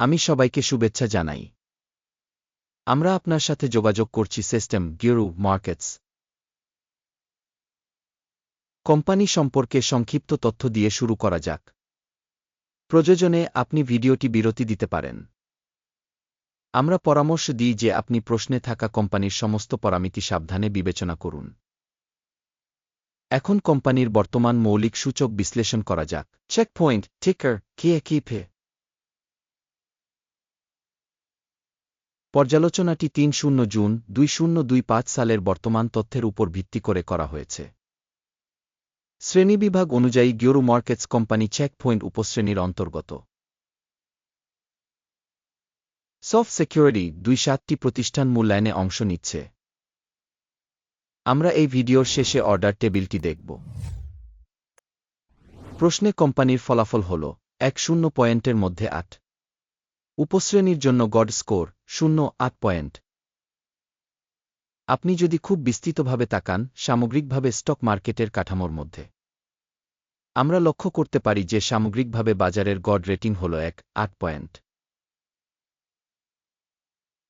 আমি সবাইকে শুভেচ্ছা জানাই। আমরা আপনার সাথে যোগাযোগ করছি সিস্টেম গিরু মার্কেটস। কোম্পানি সম্পর্কে সংক্ষিপ্ত তথ্য দিয়ে শুরু করা যাক। প্রয়োজনে আপনি ভিডিওটি বিরতি দিতে পারেন। আমরা পরামর্শ দিই যে আপনি প্রশ্নে থাকা কোম্পানির সমস্ত পরামিতি সাবধানে বিবেচনা করুন। এখন কোম্পানির বর্তমান মৌলিক সূচক বিশ্লেষণ করা যাক। চেক পয়েন্ট টিকার কে কিপে পর্যালোচনাটি তিন শূন্য জুন, দুই শূন্য দুই পাঁচ সালের বর্তমান তথ্যের উপর ভিত্তি করে করা হয়েছে। শ্রেণীবিভাগ অনুযায়ী গিওরু মার্কেটস কোম্পানি চেক পয়েন্ট উপশ্রেণীর অন্তর্গত। সফট সিকিউরিটি দুই সাতটি প্রতিষ্ঠান মূল্যায়নে অংশ নিচ্ছে। আমরা এই ভিডিওর শেষে অর্ডার টেবিলটি দেখব। প্রশ্নে কোম্পানির ফলাফল হল এক শূন্য পয়েন্টের মধ্যে আট। উপশ্রেণীর জন্য গড স্কোর, শূন্য, আট পয়েন্ট। আপনি যদি খুব বিস্তৃতভাবে তাকান, সামগ্রিকভাবে স্টক মার্কেটের কাঠামোর মধ্যে। আমরা লক্ষ্য করতে পারি যে সামগ্রিকভাবে বাজারের গড রেটিং হল এক, আট পয়েন্ট।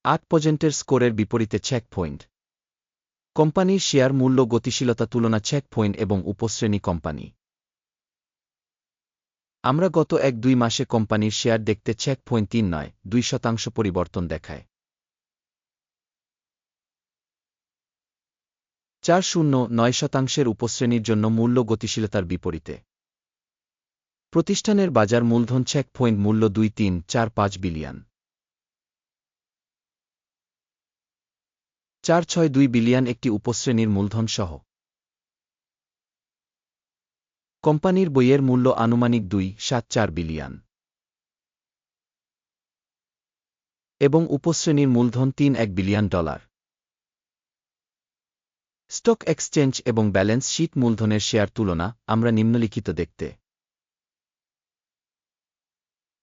আট পর্যন্টের স্কোরের বিপরীতে চেক পয়েন্ট কোম্পানির শেয়ার মূল্য গতিশীলতা তুলনা চেক পয়েন্ট এবং উপশ্রেণী কোম্পানি। আমরা গত এক দুই মাসে কোম্পানির শেয়ার দেখতে চেক পয়েন্ট তিন নয়, দুই শতাংশ পরিবর্তন দেখায়। চার শূন্য নয় শতাংশের উপশ্রেণীর জন্য মূল্য গতিশীলতার বিপরীতে। প্রতিষ্ঠানের বাজার মূলধন চেক পয়েন্ট মূল্য দুই তিন চার পাঁচ বিলিয়ন। চার ছয় দুই বিলিয়ন একটি উপশ্রেণীর মূলধন সহ কোম্পানির বইয়ের মূল্য আনুমানিক দুই, সাত, চার বিলিয়ন। এবং উপশ্রেণীর মূলধন তিন, এক বিলিয়ন ডলার। স্টক এক্সচেঞ্জ এবং ব্যালেন্স শীট মূলধনের শেয়ার তুলনা আমরা নিম্নলিখিত দেখতে।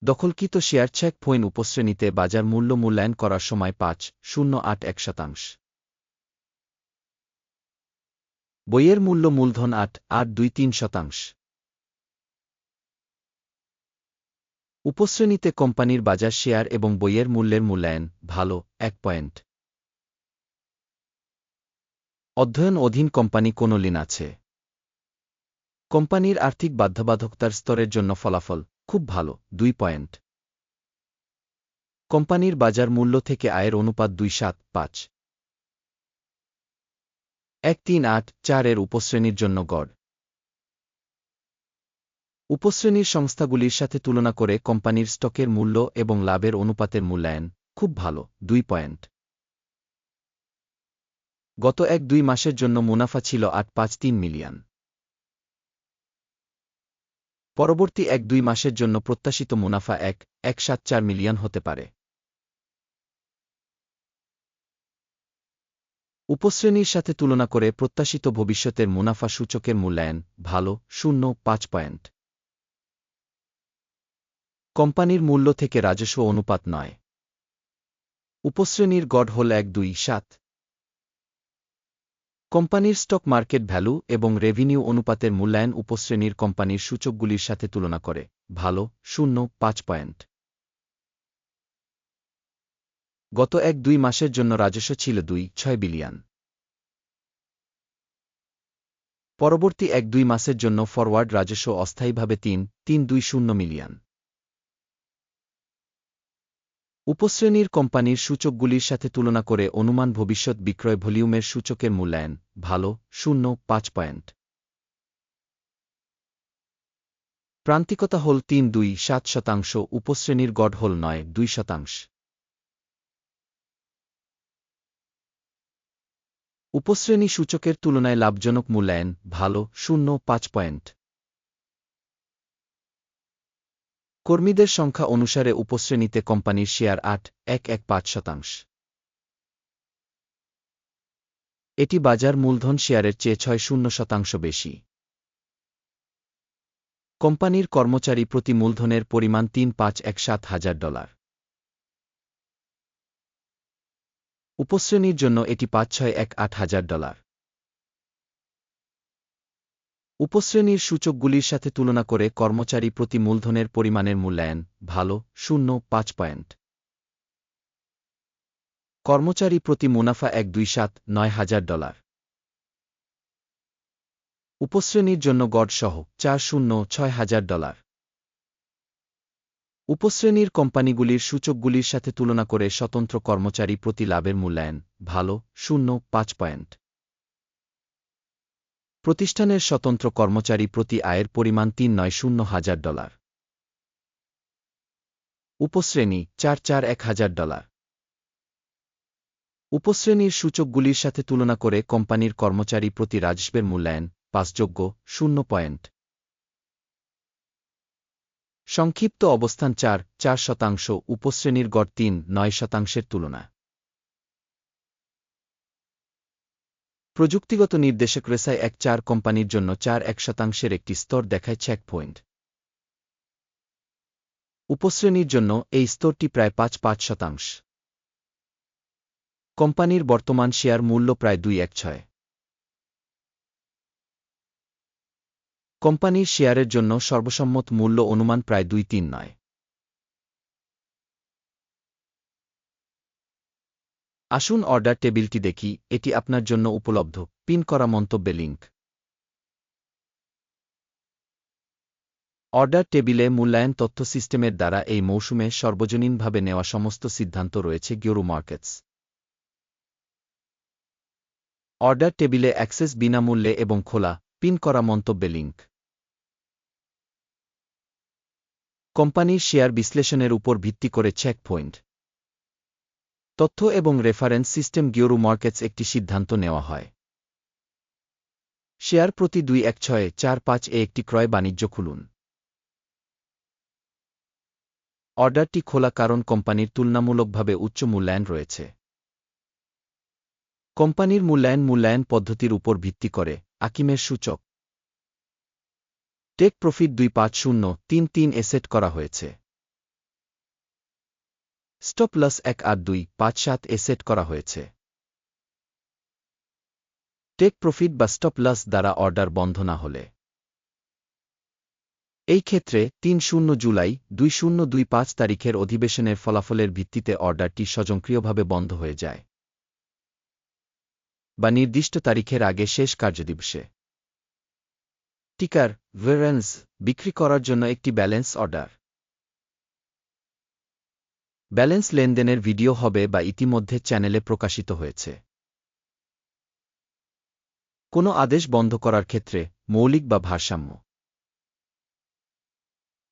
দখলকৃত শেয়ার চেক পয়েন্ট উপশ্রেণীতে বাজার মূল্য মূল্যায়ন করার সময় পাঁচ, শূন্য, আট, এক শতাংশ। বইয়ের মূল্য মূলধন আট আট দুই তিন শতাংশ। উপশ্রেণীতে কোম্পানির বাজার শেয়ার এবং বইয়ের মূল্যের মূল্যায়ন, ভালো, এক পয়েন্ট। অধ্যয়ন অধীন কোম্পানি কোন লিন আছে? কোম্পানির আর্থিক বাধ্যবাধকতার স্তরের জন্য ফলাফল, খুব ভালো, দুই পয়েন্ট। কোম্পানির বাজার মূল্য থেকে আয়ের অনুপাত দুই সাত পাঁচ। এক তিন আট চারের উপশ্রেণীর জন্য গড়। উপশ্রেণীর সংস্থাগুলির সাথে তুলনা করে কোম্পানির স্টকের মূল্য এবং লাভের অনুপাতের মূল্যায়ন খুব ভালো, দুই পয়েন্ট। গত এক দুই মাসের জন্য মুনাফা ছিল আট পাঁচ তিন মিলিয়ন। পরবর্তী এক দুই মাসের জন্য প্রত্যাশিত মুনাফা এক এক সাত চার মিলিয়ন হতে পারে। উপশ্রেণীর সাথে তুলনা করে প্রত্যাশিত ভবিষ্যতের মুনাফা সূচকের মূল্যায়ন ভালো, শূন্য, পাঁচ পয়েন্ট। কোম্পানির মূল্য থেকে রাজস্ব অনুপাত নয়। উপশ্রেণীর গড় হল এক দুই সাত। কোম্পানির স্টক মার্কেট ভ্যালু এবং রেভিনিউ অনুপাতের মূল্যায়ন উপশ্রেণীর কোম্পানির সূচকগুলির সাথে তুলনা করে ভালো, শূন্য, পাঁচ পয়েন্ট। গত এক দুই মাসের জন্য রাজস্ব ছিল দুই, ছয় বিলিয়ন। পরবর্তী এক দুই মাসের জন্য ফরওয়ার্ড রাজস্ব অস্থায়ীভাবে তিন তিন দুই শূন্য মিলিয়ন। উপশ্রেণীর কোম্পানির সূচকগুলির সাথে তুলনা করে অনুমান ভবিষ্যৎ বিক্রয় ভলিউমের সূচকের মূল্যায়ন ভালো, শূন্য, পাঁচ পয়েন্ট। প্রান্তিকতা হল তিন দুই সাত শতাংশ, উপশ্রেণীর গড় হল নয়, দুই শতাংশ। উপশ্রেণী সূচকের তুলনায় লাভজনক মূল্যায়ন, ভালো, শূন্য, পাঁচ পয়েন্ট। কর্মীদের সংখ্যা অনুসারে উপশ্রেণীতে কোম্পানির শেয়ার আট, এক এক, পাঁচ শতাংশ। এটি বাজার মূলধন শেয়ারের চেয়ে ছয়, শূন্য শতাংশ বেশি। কোম্পানির কর্মচারী প্রতি মূলধনের পরিমাণ তিন, পাঁচ, এক, সাত হাজার ডলার। উপশ্রেণীর জন্য এটি পাঁচ ছয় এক আট হাজার ডলার। উপশ্রেণীর সূচকগুলির সাথে তুলনা করে কর্মচারী প্রতি মূলধনের পরিমাণের মূল্যায়ন ভালো, শূন্য, পাঁচ পয়েন্ট। কর্মচারী প্রতি মুনাফা এক দুই সাত নয় হাজার ডলার। উপশ্রেণীর জন্য গড় সহ চার শূন্য ছয় হাজার ডলার। উপশ্রেণীর কোম্পানিগুলির সূচকগুলির সাথে তুলনা করে স্বতন্ত্র কর্মচারী প্রতি লাভের মূল্যায়ন ভালো, শূন্য, পাঁচ পয়েন্ট। প্রতিষ্ঠানের স্বতন্ত্র কর্মচারী প্রতি আয়ের পরিমাণ তিন নয় শূন্য হাজার ডলার। উপশ্রেণী চার চার এক হাজার ডলার। উপশ্রেণীর সূচকগুলির সাথে তুলনা করে কোম্পানির কর্মচারী প্রতি রাজস্বের মূল্যায়ন পাঁচযোগ্য, শূন্য পয়েন্ট। সংক্ষিপ্ত অবস্থান চার চার শতাংশ, উপশ্রেণীর গড় তিন, নয় শতাংশের তুলনা। প্রযুক্তিগত নির্দেশক রেসায় এক চার কোম্পানির জন্য চার এক শতাংশের একটি স্তর দেখায় চেক পয়েন্ট উপশ্রেণীর জন্য এই স্তরটি প্রায় পাঁচ পাঁচ শতাংশ। কোম্পানির বর্তমান শেয়ার মূল্য প্রায় দুই এক ছয়। কোম্পানির শেয়ারের জন্য সর্বসম্মত মূল্য অনুমান প্রায় দুই তিন নয়। আসুন অর্ডার টেবিলটি দেখি, এটি আপনার জন্য উপলব্ধ। পিন করা মন্তব্যে লিঙ্ক অর্ডার টেবিলে মূল্যায়ন তথ্য সিস্টেমের দ্বারা এই মৌসুমে সর্বজনীনভাবে নেওয়া সমস্ত সিদ্ধান্ত রয়েছে গিওরু মার্কেটস। অর্ডার টেবিলে অ্যাক্সেস বিনামূল্যে এবং খোলা, পিন করা মন্তব্যে লিঙ্ক কোম্পানির শেয়ার বিশ্লেষণের উপর ভিত্তি করে চেক পয়েন্ট তথ্য এবং রেফারেন্স সিস্টেম গিওরু মার্কেটস একটি সিদ্ধান্ত নেওয়া হয়। শেয়ার প্রতি দুই এক ছয় চার পাঁচ এ একটি ক্রয় বাণিজ্য খুলুন। অর্ডারটি খোলা কারণ কোম্পানির তুলনামূলকভাবে উচ্চ মূল্যায়ন রয়েছে। কোম্পানির মূল্যায়ন মূল্যায়ন পদ্ধতির উপর ভিত্তি করে, আকিমের সূচক। টেক প্রফিট দুই পাঁচ শূন্য, তিন তিন এ সেট করা হয়েছে। স্টপ লস এক আট দুই পাঁচ সাত এ সেট করা হয়েছে। টেক প্রফিট বা স্টপ লস দ্বারা অর্ডার বন্ধ না হলে। এই ক্ষেত্রে তিন শূন্য জুলাই, দুই শূন্য দুই পাঁচ তারিখের অধিবেশনের ফলাফলের ভিত্তিতে অর্ডারটি স্বয়ংক্রিয়ভাবে বন্ধ হয়ে যায়। বা নির্দিষ্ট তারিখের আগে শেষ কার্যদিবসে। টিকার ভেরেন্স বিক্রি করার জন্য একটি ব্যালেন্স অর্ডার ব্যালেন্স লেনদেনের ভিডিও হবে বা ইতিমধ্যে চ্যানেলে প্রকাশিত হয়েছে। কোনো আদেশ বন্ধ করার ক্ষেত্রে মৌলিক বা ভারসাম্য।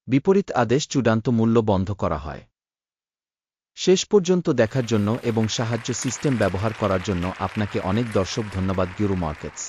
বিপরীত আদেশ চূড়ান্ত মূল্য বন্ধ করা হয়। শেষ পর্যন্ত দেখার জন্য এবং সাহায্য সিস্টেম ব্যবহার করার জন্য আপনাকে অনেক দর্শক ধন্যবাদ গিউরু মার্কেটস